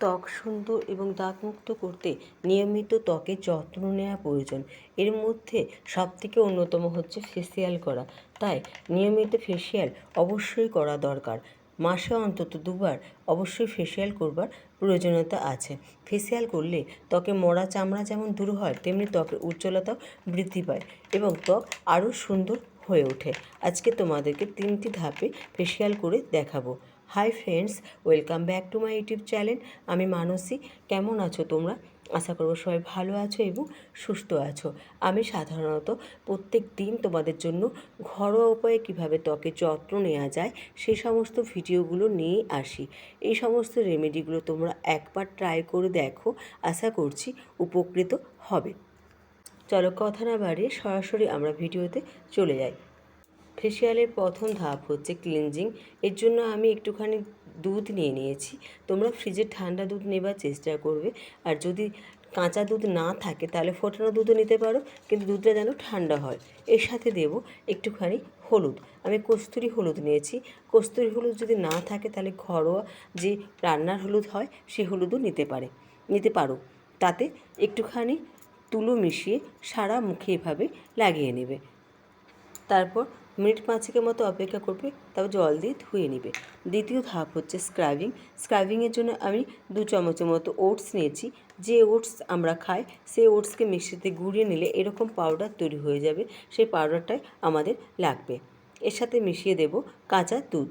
ত্বক সুন্দর এবং দাগমুক্ত করতে নিয়মিত ত্বকের যত্ন নেওয়া প্রয়োজন। এর মধ্যে সবথেকে অন্যতম হচ্ছে ফেসিয়াল করা। তাই নিয়মিত ফেসিয়াল অবশ্যই করা দরকার। মাসে অন্তত দুবার অবশ্যই ফেসিয়াল করবার প্রয়োজনীয়তা আছে। ফেসিয়াল করলে ত্বকে মরা চামড়া যেমন দূর হয়, তেমনি ত্বকের উজ্জ্বলতাও বৃদ্ধি পায় এবং ত্বক আরও সুন্দর হয়ে ওঠে। আজকে তোমাদেরকে তিনটি ধাপে ফেসিয়াল করে দেখাবো। Hi friends welcome back to my YouTube channel আমি মানসী, কেমন আছো তোমরা? আশা করব সবাই ভালো আছো এবং সুস্থ আছো। আমি সাধারণত প্রত্যেক দিন তোমাদের জন্য ঘরোয়া উপায়ে কীভাবে ত্বকের যত্ন নেওয়া যায় সেই সমস্ত ভিডিওগুলো নিয়ে আসি। এই সমস্ত রেমেডিগুলো তোমরা একবার ট্রাই করে দেখো, আশা করছি উপকৃত হবে। চলো কথা না বাড়িয়ে সরাসরি আমরা ভিডিওতে চলে যাই। ফেসিয়ালের প্রথম ধাপ হচ্ছে ক্লিনজিং। এর জন্য আমি একটুখানি দুধ নিয়ে নিয়েছি। তোমরা ফ্রিজে ঠান্ডা দুধ নেবার চেষ্টা করবে। আর যদি কাঁচা দুধ না থাকে, তাহলে ফোটানো দুধও নিতে পারো, কিন্তু দুধটা যেন ঠান্ডা হয়। এর সাথে দেব একটুখানি হলুদ। আমি কস্তুরি হলুদ নিয়েছি। কস্তুরি হলুদ যদি না থাকে, তাহলে ঘরোয়া যে রান্নার হলুদ হয় সেই হলুদও নিতে পারে, নিতে পারো। তাতে একটুখানি তুলো মিশিয়ে সারা মুখে এভাবে লাগিয়ে নেবে। তারপর মিনিট পাঁচেকের মতো অপেক্ষা করবে তারপর জল দিয়ে ধুয়ে নেবে। দ্বিতীয় ধাপ হচ্ছে স্ক্রাবিং স্ক্রাবিংয়ের জন্য আমি দু চামচের মতো ওটস নিয়েছি। যে ওটস আমরা খাই সেই ওটসকে মিক্সিতে গুঁড়িয়ে নিলে এরকম পাউডার তৈরি হয়ে যাবে। সেই পাউডারটাই আমাদের লাগবে। এর সাথে মিশিয়ে দেব কাঁচা দুধ।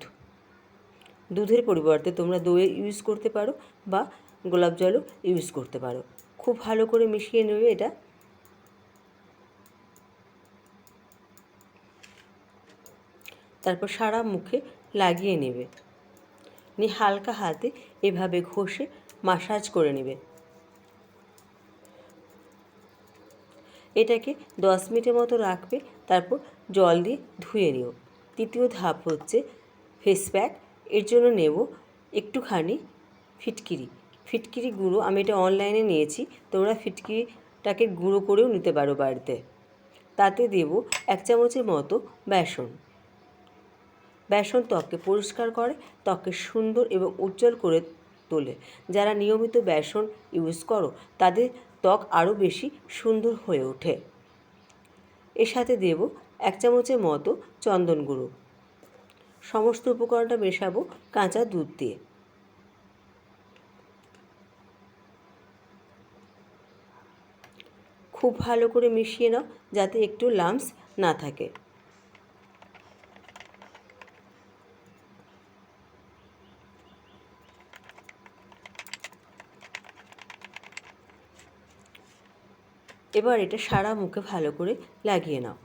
দুধের পরিবর্তে তোমরা দই ইউজ করতে পারো বা গোলাপ জলও ইউজ করতে পারো। খুব ভালো করে মিশিয়ে নেবে এটা। তারপর সারা মুখে লাগিয়ে নেবে। নিয়ে হালকা হাতে এভাবে ঘষে মাসাজ করে নেবে। এটাকে দশ মিনিটের মতো রাখবে, তারপর জল দিয়ে ধুয়ে নিও। তৃতীয় ধাপ হচ্ছে ফেস প্যাক এর জন্য নেব একটুখানি ফিটকিরি। ফিটকিরি গুঁড়ো, আমি এটা অনলাইনে নিয়েছি, তোমরা ফিটকিরিটাকে গুঁড়ো করেও নিতে পারো বাড়িতে। তাতে দেব এক চামচের মতো বেসন। বেসন ত্বককে পরিষ্কার করে, ত্বককে সুন্দর এবং উজ্জ্বল করে তোলে। যারা নিয়মিত বেসন ইউজ করো, তাদের ত্বক আরও বেশি সুন্দর হয়ে ওঠে। এর সাথে দেব এক চামচের মতো চন্দন গুঁড়ো। সমস্ত উপকরণটা মেশাবো কাঁচা দুধ দিয়ে। খুব ভালো করে মিশিয়ে নাও, যাতে একটু লামস না থাকে। এবার এটা সারা মুখে ভালো করে লাগিয়ে নাও।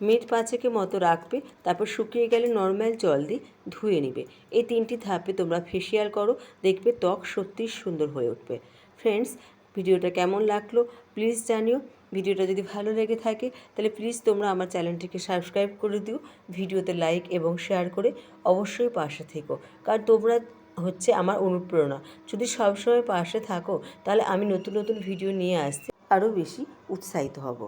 মিনিট পাঁচেকে মতো রাখবে, তারপর শুকিয়ে গেলে নর্মাল জল দিয়ে ধুয়ে নেবে। এই তিনটি ধাপে তোমরা ফেসিয়াল করো, দেখবে ত্বক সত্যিই সুন্দর হয়ে উঠবে। ফ্রেন্ডস, ভিডিওটা কেমন লাগল প্লিজ জানিও। ভিডিওটা যদি ভালো লেগে থাকে, তাহলে প্লিজ তোমরা আমার চ্যানেলটিকে সাবস্ক্রাইব করে দিও। ভিডিওতে লাইক এবং শেয়ার করে অবশ্যই পাশে থেকো। কারণ তোমরা হচ্ছে আমার অনুপ্রেরণা। যদি সবসময় পাশে থাকো, তাহলে আমি নতুন নতুন ভিডিও নিয়ে আসতে আরও বেশি উৎসাহিত হব।